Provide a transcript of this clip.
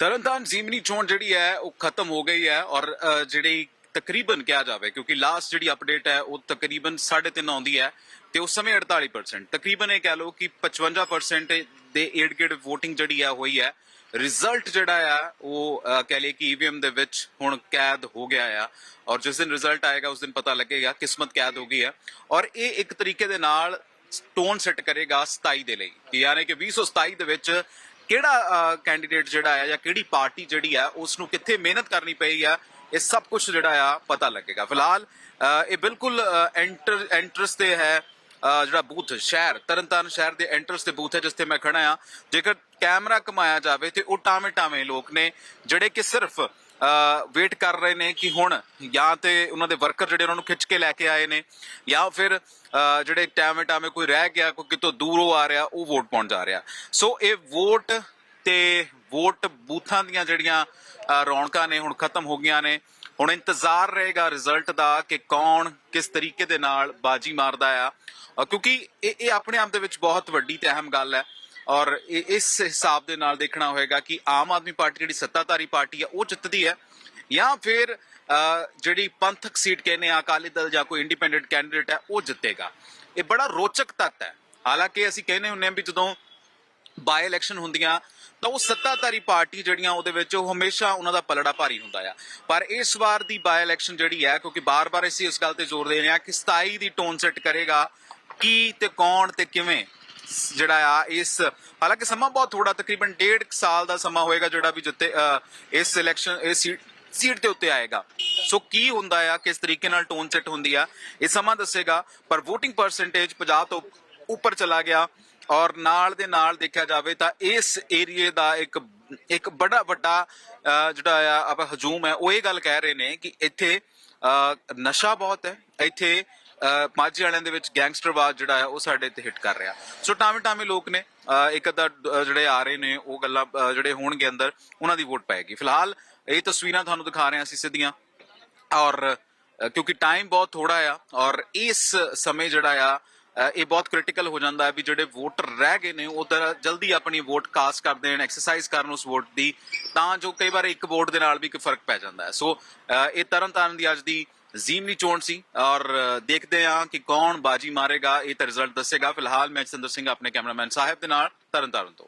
ਤਰਨਤਾਰਨ ਜ਼ੀਮਨੀ ਚੋਣ ਜਿਹੜੀ ਹੈ, ਉਹ ਖਤਮ ਹੋ ਗਈ ਹੈ ਔਰ ਜਿਹੜੀ ਤਕਰੀਬਨ ਕਿਹਾ ਜਾਵੇ, ਕਿਉਂਕਿ ਲਾਸਟ ਜਿਹੜੀ ਅਪਡੇਟ ਹੈ, ਉਹ ਤਕਰੀਬਨ 3.5 ਆਉਂਦੀ ਹੈ ਤੇ ਉਸ ਸਮੇਂ 48% ਤਕਰੀਬਨ ਇਹ ਕਹਿ ਲਓ ਕਿ 55% ਦੇ ਏਡ ਗੇਡ VOTING ਜਿਹੜੀ ਹੈ, ਹੋਈ ਹੈ। ਰਿਜ਼ਲਟ ਜਿਹੜਾ ਆ, ਉਹ ਕਹਿ ਲਈਏ ਕਿ ਈਵੀਐਮ ਦੇ ਵਿੱਚ ਹੁਣ ਕੈਦ ਹੋ ਗਿਆ ਆ ਔਰ ਜਿਸ ਦਿਨ ਰਿਜ਼ਲਟ ਆਏਗਾ, ਉਸ ਦਿਨ ਪਤਾ ਲੱਗੇਗਾ, ਕਿਸਮਤ ਕੈਦ ਹੋ ਗਈ ਹੈ। ਔਰ ਇਹ ਇੱਕ ਤਰੀਕੇ ਦੇ ਨਾਲ ਟੋਨ ਸੈੱਟ ਕਰੇਗਾ 27 ਦੇ ਲਈ। ਕਿ ਯਾਨੀ ਕਿ 2027 ਦੇ ਵਿੱਚ ਕਿਹੜਾ ਕੈਂਡੀਡੇਟ ਜਿਹੜਾ ਹੈ ਜਾਂ ਕਿਹੜੀ ਪਾਰਟੀ ਜਿਹੜੀ ਹੈ ਉਸ ਨੂੰ ਕਿੱਥੇ ਮਿਹਨਤ ਕਰਨੀ ਪਈ ਆ ਇਹ ਸਭ ਕੁਝ ਜਿਹੜਾ ਆ ਪਤਾ ਲੱਗੇਗਾ। ਫਿਲਹਾਲ ਇਹ ਬਿਲਕੁਲ ਐਂਟਰ ਐਂਟਰਸ ਤੇ ਹੈ ਜਿਹੜਾ ਬੂਥ ਸ਼ਹਿਰ, ਤਰਨਤਾਰਨ ਸ਼ਹਿਰ ਦੇ ਐਂਟਰਸ ਤੇ ਬੂਥ ਹੈ ਜਿਸ ਤੇ ਮੈਂ ਖੜਾ ਆ ਜੇਕਰ ਕੈਮਰਾ ਕਮਾਇਆ ਜਾਵੇ ਤੇ ਉਹ ਟਾਵੇਂ ਟਾਵੇਂ ਲੋਕ ਨੇ, ਜਿਹੜੇ ਕਿ ਸਿਰਫ ਵੇਟ ਕਰ ਰਹੇ ਨੇ ਕਿ ਹੁਣ ਜਾਂ ਤੇ ਉਹਨਾਂ ਦੇ ਵਰਕਰ ਜਿਹੜੇ ਉਹਨਾਂ ਨੂੰ ਖਿੱਚ ਕੇ ਲੈ ਕੇ ਆਏ ਨੇ, ਜਾਂ ਫਿਰ ਜਿਹੜੇ ਟਾਵੇਂ ਟਾਵੇਂ ਕੋਈ ਰਹਿ ਗਿਆ, ਕੋਈ ਕਿਤੋਂ ਦੂਰੋਂ ਆ ਰਿਹਾ, ਉਹ ਵੋਟ ਪਾਉਣ ਜਾ ਰਿਹਾ। ਸੋ ਇਹ ਵੋਟ ਤੇ ਵੋਟ ਬੂਥਾਂ ਦੀਆਂ ਜਿਹੜੀਆਂ ਰੌਣਕਾਂ ਨੇ ਹੁਣ ਖਤਮ ਹੋ ਗਈਆਂ ਨੇ। ਹੁਣ ਇੰਤਜ਼ਾਰ ਰਹੇਗਾ ਰਿਜ਼ਲਟ ਦਾ ਕਿ ਕੌਣ ਕਿਸ ਤਰੀਕੇ ਦੇ ਨਾਲ ਬਾਜੀ ਮਾਰਦਾ ਆ। ਕਿਉਂਕਿ ਇਹ ਇਹ ਆਪਣੇ ਆਪ ਦੇ ਵਿੱਚ ਬਹੁਤ ਵੱਡੀ ਤੇ ਅਹਿਮ ਗੱਲ ਹੈ। ਔਰ ਇਹ ਇਸ ਹਿਸਾਬ ਦੇ ਨਾਲ ਦੇਖਣਾ ਹੋਏਗਾ ਕਿ ਆਮ ਆਦਮੀ ਪਾਰਟੀ ਜਿਹੜੀ ਸੱਤਾਧਾਰੀ ਪਾਰਟੀ ਹੈ ਉਹ ਜਿੱਤਦੀ ਹੈ ਜਾਂ ਫਿਰ ਜਿਹੜੀ ਪੰਥਕ ਸੀਟ ਕਹਿੰਦੇ ਆ, ਅਕਾਲੀ ਦਲ ਜਾਂ ਕੋਈ ਇੰਡੀਪੈਂਡੈਂਟ ਕੈਂਡੀਡੇਟ ਹੈ, ਉਹ ਜਿੱਤੇਗਾ। ਇਹ ਬੜਾ ਰੋਚਕ ਤੱਤ ਹੈ। ਹਾਲਾਂਕਿ ਅਸੀਂ ਕਹਿੰਦੇ ਹੁੰਨੇ ਆ ਵੀ ਜਦੋਂ ਬਾਈ ਇਲੈਕਸ਼ਨ ਹੁੰਦੀਆਂ, ਤਾਂ ਉਹ ਸੱਤਾਧਾਰੀ ਪਾਰਟੀ ਜਿਹੜੀਆਂ ਉਹਦੇ ਵਿੱਚ, ਉਹ ਹਮੇਸ਼ਾ ਉਹਨਾਂ ਦਾ ਪਲੜਾ ਭਾਰੀ ਹੁੰਦਾ ਆ। ਪਰ ਇਸ ਵਾਰ ਦੀ ਬਾਈ ਇਲੈਕਸ਼ਨ ਜਿਹੜੀ ਹੈ, ਕਿਉਂਕਿ ਬਾਰ-ਬਾਰ ਅਸੀਂ ਇਸ ਗੱਲ ਤੇ ਜ਼ੋਰ ਦੇ ਰਹੇ ਹਾਂ ਕਿ 27 ਦੀ ਟੋਨ ਸੈੱਟ ਕਰੇਗਾ, ਕੀ ਤੇ ਕੌਣ ਤੇ ਕਿਵੇਂ ਜਿਹੜਾ ਆ ਇਸ ਹਾਲਾਂਕਿ ਸਮਾਂ ਬਹੁਤ ਥੋੜਾ ਤਕਰੀਬਨ ਡੇਢ ਕੁ ਸਾਲ ਦਾ ਸਮਾਂ ਹੋਏਗਾ ਜਿਹੜਾ ਵੀ ਜਿੱਤੇ ਇਸ ਇਲੈਕਸ਼ਨ ਇਸ ਸੀਟ ਦੇ ਉੱਤੇ ਆਏਗਾ। ਸੋ ਕੀ ਹੁੰਦਾ ਆ ਕਿਸ ਤਰੀਕੇ ਨਾਲ ਟੋਨ ਸੈੱਟ ਹੁੰਦੀ ਆ ਇਹ ਸਮਾਂ ਦੱਸੇਗਾ ਪਰ VOTING ਪਰਸੈਂਟੇਜ 50 ਤੋਂ ਉੱਪਰ ਚਲਾ ਗਿਆ ਔਰ ਨਾਲ ਦੇ ਨਾਲ ਦੇਖਿਆ ਜਾਵੇ ਤਾਂ ਇਸ ਏਰੀਏ ਦਾ ਇੱਕ ਇੱਕ ਬੜਾ ਵੱਡਾ ਜਿਹੜਾ ਆ ਆਪਾਂ ਹਜੂਮ ਹੈ ਉਹ ਇਹ ਗੱਲ ਕਹਿ ਰਹੇ ਨੇ ਕਿ ਇੱਥੇ ਅ, ਨਸ਼ਾ ਬਹੁਤ ਹੈ ਇੱਥੇ ਮਾਝੇ ਵਾਲਿਆਂ ਦੇ ਵਿੱਚ ਗੈਂਗਸਟਰਵਾਦ ਜਿਹੜਾ ਹੈ ਉਹ ਸਾਡੇ ਤੇ ਹਿੱਟ ਕਰ ਰਿਹਾ। ਸੋ ਟਾਵੇਂ ਟਾਵੇਂ ਲੋਕ ਨੇ ਇੱਕ ਅੱਧਾ ਜਿਹੜੇ ਆ ਰਹੇ ਨੇ ਉਹ ਗੱਲਾਂ ਜਿਹੜੇ ਹੋਣਗੇ ਅੰਦਰ ਉਹਨਾਂ ਦੀ ਵੋਟ ਪਾਏਗੀ। ਫਿਲਹਾਲ ਇਹ ਤਸਵੀਰਾਂ ਤੁਹਾਨੂੰ ਦਿਖਾ ਰਹੇ ਹਾਂ ਅਸੀਂ ਸਿੱਧੀਆਂ। ਔਰ ਕਿਉਂਕਿ ਟਾਈਮ ਬਹੁਤ ਥੋੜਾ ਆ ਔਰ ਇਸ ਸਮੇਂ ਜਿਹੜਾ ਆ ਇਹ ਬਹੁਤ ਕ੍ਰਿਟੀਕਲ ਹੋ ਜਾਂਦਾ ਹੈ ਵੀ ਜਿਹੜੇ ਵੋਟਰ ਰਹਿ ਗਏ ਨੇ ਉਹ ਤਾਂ ਜਲਦੀ ਆਪਣੀ ਵੋਟ ਕਾਸਟ ਕਰ ਦੇਣ ਐਕਸਰਸਾਈਜ਼ ਕਰਨ ਉਸ ਵੋਟ ਦੀ ਤਾਂ ਜੋ ਕਈ ਵਾਰ ਇੱਕ ਵੋਟ ਦੇ ਨਾਲ ਵੀ ਕੋਈ ਫ਼ਰਕ ਪੈ ਜਾਂਦਾ ਹੈ। ਸੋ ਅ, ਇਹ ਤਰਨਤਾਰਨ ਦੀ ਅੱਜ ਦੀ ਜ਼ੀਮਨੀ ਚੋਣ ਸੀ ਔਰ ਦੇਖਦੇ ਹਾਂ ਕਿ ਕੌਣ ਬਾਜੀ ਮਾਰੇਗਾ, ਇਹ ਤਾਂ ਰਿਜ਼ਲਟ ਦੱਸੇਗਾ। ਫਿਲਹਾਲ ਮੈਂ ਚੰਦਰ ਸਿੰਘ ਆਪਣੇ ਕੈਮਰਾਮੈਨ ਸਾਹਿਬ ਦੇ ਨਾਲ ਤਰਨਤਾਰਨ ਤੋਂ।